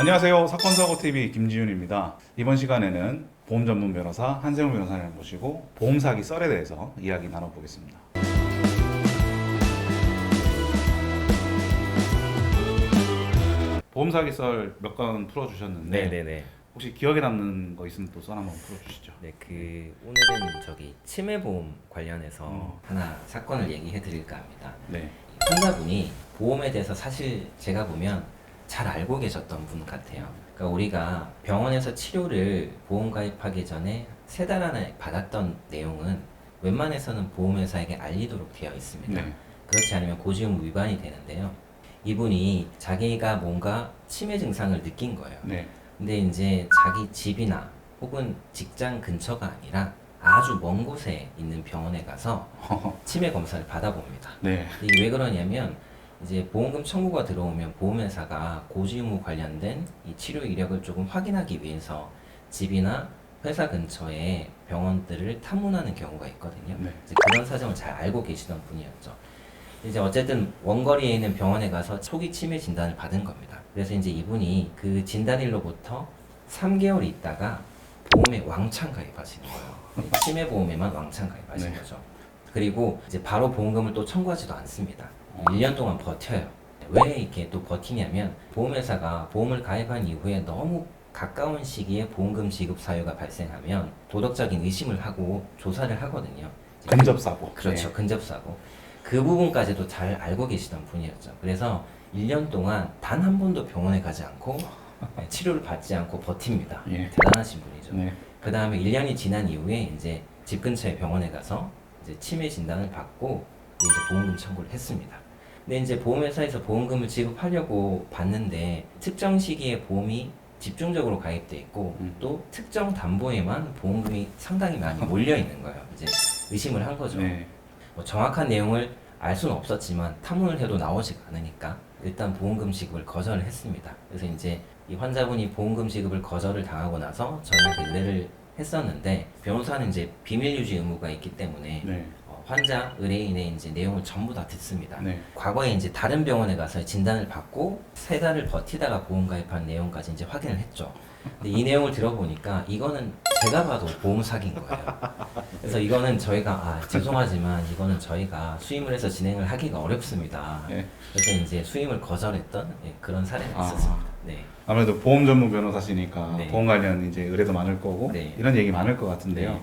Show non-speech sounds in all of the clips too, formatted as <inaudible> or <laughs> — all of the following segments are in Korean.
안녕하세요. 사건 사고 TV 김지윤입니다. 이번 시간에는 보험 전문 변호사 한세훈 변호사를 모시고 보험 사기 썰에 대해서 이야기 나눠보겠습니다. 보험 사기 썰몇 건 풀어주셨는데 네네네. 혹시 기억에 남는 거 있으면 또 썰 한번 풀어주시죠. 네, 그 오늘은 저기 치매 보험 관련해서 어. 하나 사건을 얘기해 드릴까 합니다. 네. 환자분이 보험에 대해서 사실 제가 보면 잘 알고 계셨던 분 같아요. 그러니까 우리가 병원에서 치료를 보험 가입하기 전에 세 달 안에 받았던 내용은 웬만해서는 보험회사에게 알리도록 되어 있습니다. 네. 그렇지 않으면 고지의무 위반이 되는데요. 이분이 자기가 뭔가 치매 증상을 느낀 거예요. 네. 근데 이제 자기 집이나 혹은 직장 근처가 아니라 아주 먼 곳에 있는 병원에 가서 <laughs> 치매 검사를 받아봅니다. 네. 이게 왜 그러냐면 이제 보험금 청구가 들어오면 보험회사가 고지 의무 관련된 이 치료 이력을 조금 확인하기 위해서 집이나 회사 근처에 병원들을 탐문하는 경우가 있거든요. 네. 이제 그런 사정을 잘 알고 계시던 분이었죠. 이제 어쨌든 원거리에 있는 병원에 가서 초기 치매 진단을 받은 겁니다. 그래서 이제 이분이 그 진단일로부터 3개월 있다가 보험에 왕창 가입하시는 거예요. 치매 보험에만 왕창 가입하신 네. 거죠. 그리고 이제 바로 보험금을 또 청구하지도 않습니다. 1년 동안 버텨요. 왜 이렇게 또 버티냐면 보험회사가 보험을 가입한 이후에 너무 가까운 시기에 보험금 지급 사유가 발생하면 도덕적인 의심을 하고 조사를 하거든요. 근접사고. 그렇죠. 네. 근접사고. 그 부분까지도 잘 알고 계시던 분이었죠. 그래서 1년 동안 단 한 번도 병원에 가지 않고 <laughs> 네, 치료를 받지 않고 버팁니다. 예. 대단하신 분이죠. 네. 그 다음에 1년이 지난 이후에 이제 집 근처의 병원에 가서 이제 치매 진단을 받고 이제 보험금 청구를 했습니다. 근데 이제 보험회사에서 보험금을 지급하려고 봤는데 특정 시기에 보험이 집중적으로 가입돼 있고 음. 또 특정 담보에만 보험금이 상당히 많이 <laughs> 몰려 있는 거예요. 이제 의심을 한 거죠. 네. 뭐 정확한 내용을 알 수는 없었지만 탐문을 해도 나오지가 않으니까 일단 보험금 지급을 거절을 했습니다. 그래서 이제 이 환자분이 보험금 지급을 거절을 당하고 나서 저희한테 의뢰를 했었는데 변호사는 이제 비밀 유지 의무가 있기 때문에 네. 어, 환자 의뢰인의 이제 내용을 전부 다 듣습니다. 네. 과거에 이제 다른 병원에 가서 진단을 받고 세 달을 버티다가 보험 가입한 내용까지 이제 확인을 했죠. 근데 이 내용을 들어보니까 이거는 제가 봐도 보험 사기인 거예요. 그래서 이거는 저희가 아 죄송하지만 이거는 저희가 수임을 해서 진행을 하기가 어렵습니다. 네. 그래서 이제 수임을 거절했던 예, 그런 사례가 아. 있었습니다. 네. 아무래도 보험 전문 변호사시니까 네. 보험 관련 이제 의뢰도 많을 거고 네. 이런 얘기 많을 것 같은데요. 네.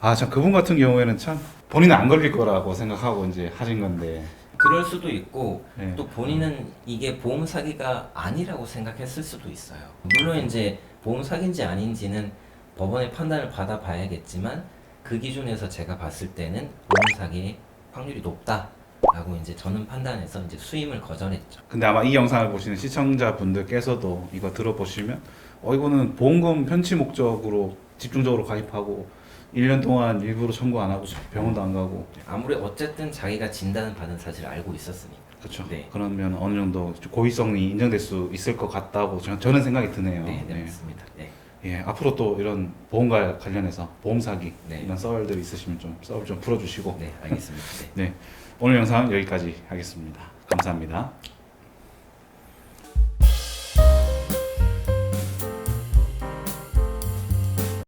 아, 참 그분 같은 경우에는 참 본인은 안 걸릴 거라고 생각하고 이제 하신 건데. 그럴 수도 있고 네. 또 본인은 이게 보험 사기가 아니라고 생각했을 수도 있어요. 물론 이제 보험 사기인지 아닌지는 법원의 판단을 받아봐야겠지만 그 기준에서 제가 봤을 때는 보험 사기의 확률이 높다 라고 이제 저는 판단해서 이제 수임을 거절했죠. 근데 아마 이 영상을 보시는 시청자분들께서도 이거 들어보시면 어 이거는 보험금 편취 목적으로 집중적으로 가입하고 1년 동안 일부러 청구 안 하고 병원도 안 가고 아무리 어쨌든 자기가 진단을 받은 사실을 알고 있었으니까. 그렇죠. 네. 그러면 어느 정도 고의성이 인정될 수 있을 것 같다고 저- 저는 생각이 드네요. 네, 네, 네. 맞습니다. 네. 예, 앞으로 또 이런 보험과 관련해서 보험 사기 네. 이런 썰들 있으시면 좀썰좀 풀어주시고 네, 알겠습니다. 네. <laughs> 네 오늘 영상 여기까지 하겠습니다. 감사합니다.